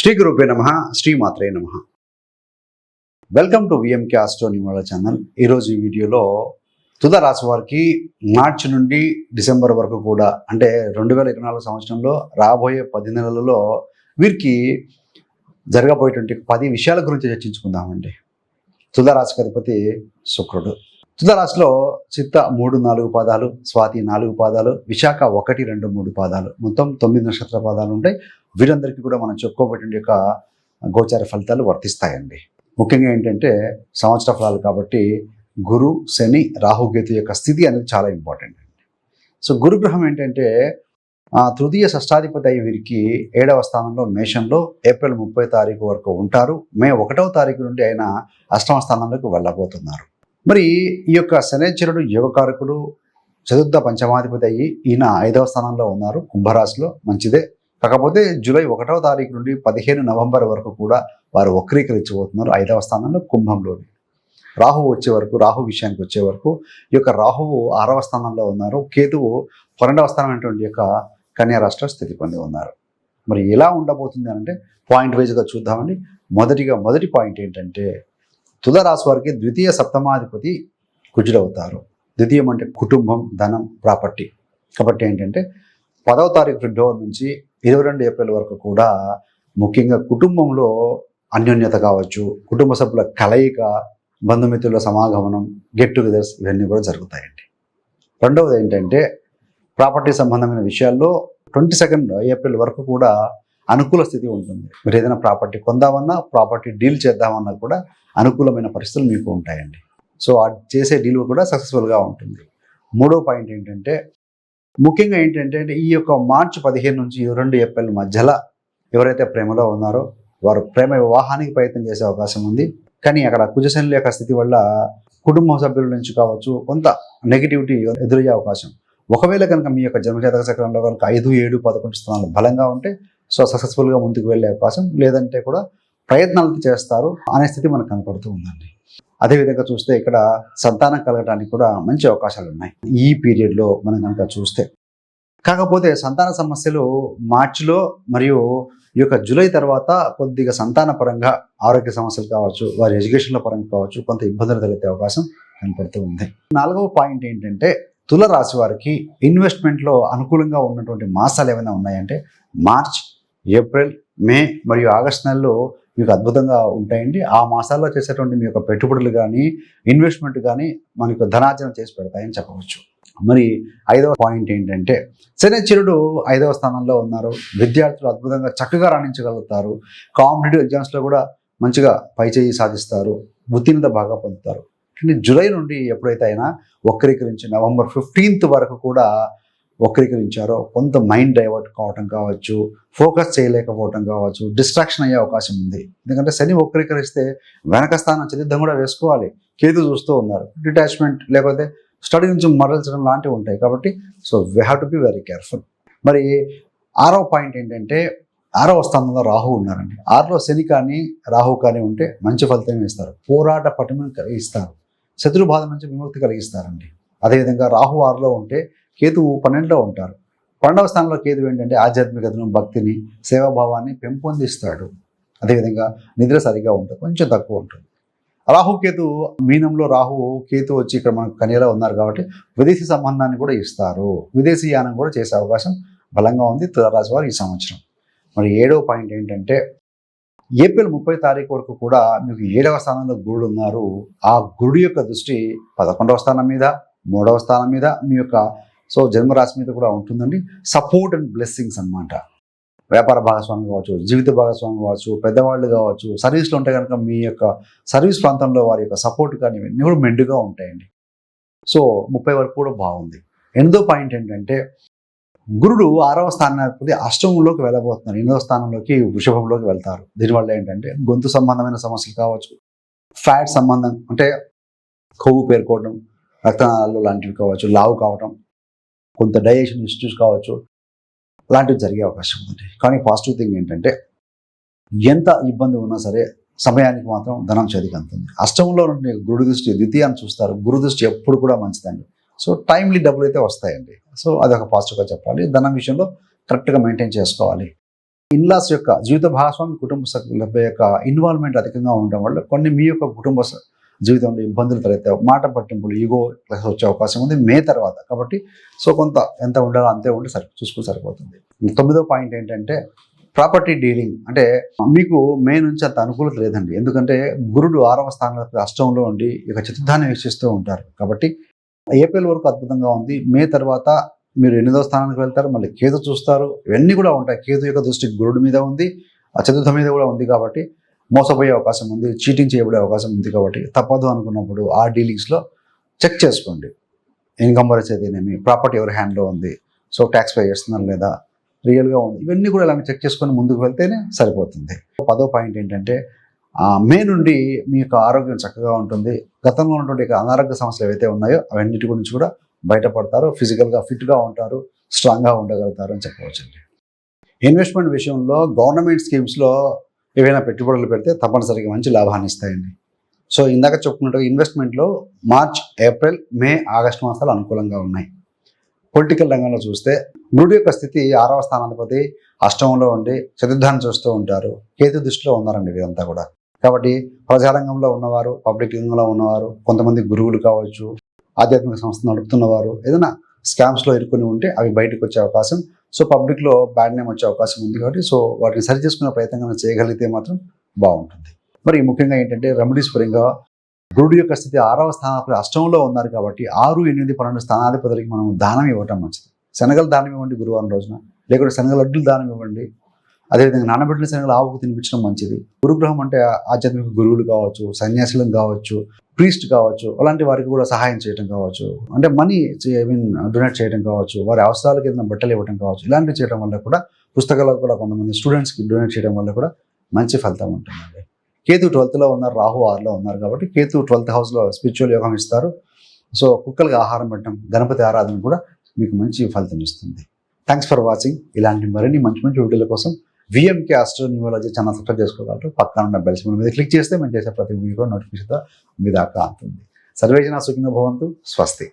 శ్రీ గురుపే నమ శ్రీమాత్రే నమ. Welcome to VMK astro numerology channel ఈరోజు ఈ వీడియోలో తుద రాశి వారికి మార్చి నుండి డిసెంబర్ వరకు కూడా అంటే రెండు వేల ఇరవై నాలుగు సంవత్సరంలో రాబోయే పది నెలలలో వీరికి జరగబోయేటువంటి పది విషయాల గురించి చర్చించుకుందామండి. తుద రాశికి అధిపతి శుక్రుడు. తుదరాశిలో చిత్త మూడు నాలుగు పాదాలు స్వాతి నాలుగు పాదాలు విశాఖ ఒకటి రెండు మూడు పాదాలు. మొత్తం తొమ్మిది నక్షత్ర పాదాలు ఉంటాయి. వీరందరికీ కూడా మనం చెప్పుకోబట్టి యొక్క గోచార ఫలితాలు వర్తిస్తాయండి. ముఖ్యంగా ఏంటంటే సంవత్సర ఫలాలు కాబట్టి గురు శని రాహుకేతు యొక్క స్థితి అనేది చాలా ఇంపార్టెంట్ అండి. సో గురుగ్రహం ఏంటంటే తృతీయ షష్టాధిపతి అయి వీరికి ఏడవ స్థానంలో మేషంలో ఏప్రిల్ ముప్పై తారీఖు వరకు ఉంటారు. మే ఒకటవ తారీఖు నుండి ఆయన అష్టమ స్థానంలోకి వెళ్ళబోతున్నారు. మరి ఈ యొక్క శనేశ్వరుడు యోగకారకుడు చతుర్థ పంచమాధిపతి అయ్యి ఈయన ఐదవ స్థానంలో ఉన్నారు. కుంభరాశిలో మంచిదే. కాకపోతే జూలై ఒకటవ తారీఖు నుండి పదిహేను నవంబర్ వరకు కూడా వారు వక్రీకరించబోతున్నారు ఐదవ స్థానంలో కుంభంలోని. రాహు వచ్చే వరకు రాహు విషయానికి వచ్చే వరకు ఈ యొక్క రాహువు ఆరవ స్థానంలో ఉన్నారు. కేతువు పన్నెండవ స్థానం అనేటువంటి యొక్క కన్యా రాష్ట్ర స్థితి పొంది ఉన్నారు. మరి ఎలా ఉండబోతుంది అంటే పాయింట్ వైజ్గా చూద్దామండి. మొదటిగా మొదటి పాయింట్ ఏంటంటే తులరాశి వారికి ద్వితీయ సప్తమాధిపతి కుజుడవుతారు. ద్వితీయం అంటే కుటుంబం ధనం ప్రాపర్టీ. కాబట్టి ఏంటంటే పదవ తారీఖు ఫిబ్రవరి నుంచి ఇరవై రెండు ఏప్రిల్ వరకు కూడా ముఖ్యంగా కుటుంబంలో అన్యోన్యత కావచ్చు కుటుంబ సభ్యుల కలయిక బంధుమిత్రుల సమాగమనం గెట్ టుగెదర్స్ ఇవన్నీ కూడా జరుగుతాయండి. రెండవది ఏంటంటే ప్రాపర్టీ సంబంధమైన విషయాల్లో ట్వంటీ సెకండ్ ఏప్రిల్ వరకు కూడా అనుకూల స్థితి ఉంటుంది. మీరు ఏదైనా ప్రాపర్టీ కొందామన్నా ప్రాపర్టీ డీల్ చేద్దామన్నా కూడా అనుకూలమైన పరిస్థితులు మీకు ఉంటాయండి. సో ఆ చేసే డీల్ కూడా సక్సెస్ఫుల్గా ఉంటుంది. మూడో పాయింట్ ఏంటంటే ముఖ్యంగా ఏంటంటే ఈ యొక్క మార్చి పదిహేను నుంచి రెండు ఏప్రిల్ మధ్యలో ఎవరైతే ప్రేమలో ఉన్నారో వారు ప్రేమ వివాహానికి ప్రయత్నం చేసే అవకాశం ఉంది. కానీ అక్కడ కుజశనుల యొక్క స్థితి వల్ల కుటుంబ సభ్యుల నుంచి కావచ్చు కొంత నెగిటివిటీ ఎదురయ్యే అవకాశం. ఒకవేళ కనుక మీ యొక్క జన్మజాతక చక్రంలో కనుక ఐదు ఏడు పదకొండు స్థానాలు బలంగా ఉంటే సో సక్సెస్ఫుల్గా ముందుకు వెళ్ళే అవకాశం లేదంటే కూడా ప్రయత్నాలు చేస్తారు అనే స్థితి మనకు కనపడుతూ ఉందండి. అదేవిధంగా చూస్తే ఇక్కడ సంతానం కలగడానికి కూడా మంచి అవకాశాలు ఉన్నాయి. ఈ పీరియడ్లో మనం కనుక చూస్తే. కాకపోతే సంతాన సమస్యలు మార్చిలో మరియు ఈ యొక్క జూలై తర్వాత కొద్దిగా సంతాన పరంగా ఆరోగ్య సమస్యలు కావచ్చు వారి ఎడ్యుకేషన్ల పరంగా కావచ్చు కొంత ఇబ్బందులు తలెత్తే అవకాశం కనపడుతూ ఉంది. నాలుగవ పాయింట్ ఏంటంటే తుల రాశి వారికి ఇన్వెస్ట్మెంట్లో అనుకూలంగా ఉన్నటువంటి మాసాలు ఏమైనా ఉన్నాయంటే మార్చ్ ఏప్రిల్ మే మరియు ఆగస్ట్ నెలలో మీకు అద్భుతంగా ఉంటాయండి. ఆ మాసాల్లో చేసేటువంటి మీ యొక్క పెట్టుబడులు కానీ ఇన్వెస్ట్మెంట్ కానీ మనకు ధనార్జన చేసి పెడతాయని చెప్పవచ్చు. మరి ఐదవ పాయింట్ ఏంటంటే శనిచరుడు ఐదవ స్థానంలో ఉన్నారు. విద్యార్థులు అద్భుతంగా చక్కగా రాణించగలుగుతారు. కాంపిటేటివ్ ఎగ్జామ్స్లో కూడా మంచిగా పైచేయి సాధిస్తారు. ఉత్తీర్ణత బాగా పొందుతారు. జూలై నుండి ఎప్పుడైతే అయినా వక్రీకరించి నవంబర్ ఫిఫ్టీన్త్ వరకు కూడా వక్రీకరించారో కొంత మైండ్ డైవర్ట్ కావటం కావచ్చు ఫోకస్ చేయలేకపోవటం కావచ్చు డిస్ట్రాక్షన్ అయ్యే అవకాశం ఉంది. ఎందుకంటే శని వక్రీకరిస్తే వెనక స్థానం చతుర్థం కూడా వేసుకోవాలి. కేతు చూస్తూ ఉన్నారు. డిటాచ్మెంట్ లేకపోతే స్టడీ నుంచి మరల్చడం లాంటివి ఉంటాయి కాబట్టి so we have to be very careful మరి ఆరో పాయింట్ ఏంటంటే ఆరో స్థానంలో రాహు ఉన్నారండి. ఆరులో శని కానీ రాహు కానీ ఉంటే మంచి ఫలితం ఇస్తారు. పోరాట పటిమను కలిగిస్తారు. శత్రు బాధ నుంచి విముక్తి కలిగిస్తారండి. అదేవిధంగా రాహు ఆరులో ఉంటే కేతువు పన్నెండులో ఉంటారు. పన్నెండవ స్థానంలో కేతు ఏంటంటే ఆధ్యాత్మికతను భక్తిని సేవాభావాన్ని పెంపొందిస్తాడు. అదేవిధంగా నిద్ర సరిగా ఉంటుంది కొంచెం తక్కువ ఉంటుంది. రాహు కేతు మీనంలో రాహు కేతు వచ్చి ఇక్కడ మనకు కన్యలో ఉన్నారు కాబట్టి విదేశీ సంబంధాన్ని కూడా ఇస్తారు. విదేశీ యానం కూడా చేసే అవకాశం బలంగా ఉంది తులరాశి వారు ఈ సంవత్సరం. మరి ఏడవ పాయింట్ ఏంటంటే ఏప్రిల్ ముప్పై తారీఖు వరకు కూడా మీకు ఏడవ స్థానంలో గురుడు ఉన్నారు. ఆ గురుడు యొక్క దృష్టి పదకొండవ స్థానం మీద మూడవ స్థానం మీద మీ యొక్క సో జన్మరాశి మీద కూడా ఉంటుందండి. సపోర్ట్ అండ్ బ్లెస్సింగ్స్ అన్నమాట. వ్యాపార భాగస్వామి కావచ్చు జీవిత భాగస్వామి కావచ్చు పెద్దవాళ్ళు కావచ్చు సర్వీస్లో ఉంటే కనుక మీ యొక్క సర్వీస్ ప్రాంతంలో వారి యొక్క సపోర్ట్ కానీ ఇవన్నీ కూడా మెండుగా ఉంటాయండి. సో ముప్పై వరకు కూడా బాగుంది. ఎనిమిదో పాయింట్ ఏంటంటే గురుడు ఆరవ స్థానానికి అష్టమంలోకి వెళ్ళబోతున్నారు. ఎనిమిదవ స్థానంలోకి వృషభంలోకి వెళ్తారు. దీనివల్ల ఏంటంటే గొంతు సంబంధమైన సమస్యలు కావచ్చు ఫ్యాట్ సంబంధం అంటే కొవ్వు పేర్కోవడం రక్తనాళాలు లాంటివి కావచ్చు లావు కావటం కొంత డైజెషన్ ఇష్యూస్ కావచ్చు లాంటివి జరిగే అవకాశం ఉంది. కానీ పాజిటివ్ థింగ్ ఏంటంటే ఎంత ఇబ్బంది ఉన్నా సరే సమయానికి మాత్రం ధనం చేతికి అందుతుంది. అష్టంలో నుండి గురు దృష్టి ద్వితీయాన్ని చూస్తారు. గురు దృష్టి ఎప్పుడు కూడా మంచిదండి. సో టైమ్లీ డబ్బులు అయితే వస్తాయండి. సో అది ఒక పాజిటివ్గా చెప్పాలి. ధనం విషయంలో కరెక్ట్గా మెయింటైన్ చేసుకోవాలి. ఇన్లాస్ యొక్క జీవిత భాగస్వామి కుటుంబ సభ్యుల యొక్క ఇన్వాల్వ్మెంట్ అధికంగా ఉండడం వల్ల కొన్ని మీ యొక్క కుటుంబ జీవితంలో ఇబ్బందులు తలెత్తే మాట పట్టింపులు ఈగో వచ్చే అవకాశం ఉంది మే తర్వాత. కాబట్టి సో కొంత ఎంత ఉండాలో అంతే ఉండి సరి చూసుకుని సరిపోతుంది. తొమ్మిదో పాయింట్ ఏంటంటే ప్రాపర్టీ డీలింగ్. అంటే మీకు మే నుంచి అంత అనుకూలత లేదండి. ఎందుకంటే గురుడు ఆరవ స్థానంలో అష్టంలో ఉండి ఇక చతుర్థాన్ని వీక్షిస్తూ ఉంటారు. కాబట్టి ఏప్రిల్ వరకు అద్భుతంగా ఉంది. మే తర్వాత మీరు ఎనిమిదవ స్థానానికి వెళ్తారు. మళ్ళీ కేతు చూస్తారు. ఇవన్నీ కూడా ఉంటాయి. కేతు యొక్క దృష్టి గురుడు మీద ఉంది. ఆ చతుర్థ మీద కూడా ఉంది కాబట్టి మోసపోయే అవకాశం ఉంది చీటింగ్ చేయబడే అవకాశం ఉంది కాబట్టి తప్పదు అనుకున్నప్పుడు ఆ డీలింగ్స్లో చెక్ చేసుకోండి. ఇన్కమ్ వచ్చేదేనేమి ప్రాపర్టీ ఎవరి హ్యాండ్లో ఉంది సో ట్యాక్స్ పే చేస్తున్నారు లేదా రియల్గా ఉంది ఇవన్నీ కూడా ఇలాంటి చెక్ చేసుకొని ముందుకు వెళ్తేనే సరిపోతుంది. పదో పాయింట్ ఏంటంటే మే నుండి మీ యొక్క ఆరోగ్యం చక్కగా ఉంటుంది. గతంలో ఉన్నటువంటి అనారోగ్య సమస్యలు ఏవైతే ఉన్నాయో అవన్నిటి గురించి కూడా బయటపడతారు ఫిజికల్గా ఫిట్గా ఉంటారు స్ట్రాంగ్గా ఉండగలుగుతారు అని చెప్పవచ్చండి. ఇన్వెస్ట్మెంట్ విషయంలో గవర్నమెంట్ స్కీమ్స్లో ఏవైనా పెట్టుబడులు పెడితే తప్పనిసరిగా మంచి లాభాన్ని ఇస్తాయండి. సో ఇందాక చెప్పుకున్నట్టుగా ఇన్వెస్ట్మెంట్లో మార్చ్ ఏప్రిల్ మే ఆగస్టు మాసాలు అనుకూలంగా ఉన్నాయి. పొలిటికల్ రంగంలో చూస్తే గురుడు యొక్క స్థితి ఆరవ స్థానాధిపతి అష్టమంలో ఉండి చతుర్థాన్ని చూస్తూ ఉంటారు. కేతు దృష్టిలో ఉన్నారండి వీరంతా కూడా. కాబట్టి ప్రజారంగంలో ఉన్నవారు పబ్లిక్ రంగంలో ఉన్నవారు కొంతమంది గురువులు కావచ్చు ఆధ్యాత్మిక సంస్థ నడుపుతున్నవారు ఏదైనా స్కామ్స్లో ఇరుక్కుని ఉంటే అవి బయటకు వచ్చే అవకాశం సో పబ్లిక్లో బ్యాడ్ నేమ్ వచ్చే అవకాశం ఉంది కాబట్టి సో వాటిని సరి చేసుకునే ప్రయత్నం చేయగలిగితే మాత్రం బాగుంటుంది. మరి ముఖ్యంగా ఏంటంటే రెమెడీస్ పరంగా గురుడు యొక్క స్థితి ఆరవ స్థానాధిపతి అష్టంలో ఉన్నారు కాబట్టి ఆరు ఎనిమిది పన్నెండు స్థానాధిపతులకి మనం దానం ఇవ్వటం మంచిది. శనగలు దానం ఇవ్వండి గురువారం రోజున. లేకుంటే శనగల అడ్డులు దానం ఇవ్వండి. అదేవిధంగా నానబెట్టిన శనగలు ఆవుకు తినిపించడం మంచిది. గురుగ్రహం అంటే ఆధ్యాత్మిక గురువులు కావచ్చు సన్యాసులు కావచ్చు ప్రీస్ట్ కావచ్చు అలాంటి వారికి కూడా సహాయం చేయడం కావచ్చు. అంటే మనీ ఐ మీన్ డొనేట్ చేయడం కావచ్చు వారి అవసరాలకు ఏదైనా బట్టలు ఇవ్వడం కావచ్చు ఇలాంటివి చేయడం వల్ల కూడా పుస్తకాలకు కూడా కొంతమంది స్టూడెంట్స్కి డొనేట్ చేయడం వల్ల కూడా మంచి ఫలితం ఉంటుందండి. కేతు ట్వెల్త్లో ఉన్నారు రాహు ఆరులో ఉన్నారు కాబట్టి కేతు ట్వెల్త్ హౌస్లో స్పిరిచువల్ యోగం ఇస్తారు. సో కుక్కలకి ఆహారం పెట్టడం గణపతి ఆరాధన కూడా మీకు మంచి ఫలితం ఇస్తుంది. థ్యాంక్స్ ఫర్ వాచింగ్ ఇలాంటి మరిన్ని మంచి మంచి వీడియోల కోసం VMK astro numerology channel subscribe చేసుకోగలరు. పక్కన ఉన్న బెల్స్ మీద క్లిక్ చేస్తే మేము చేసే ప్రతి వీడియో నోటిఫికేషన్ మీ దాకా అందుతుంది సర్వేజన సుఖిన భవంతు. స్వస్తి.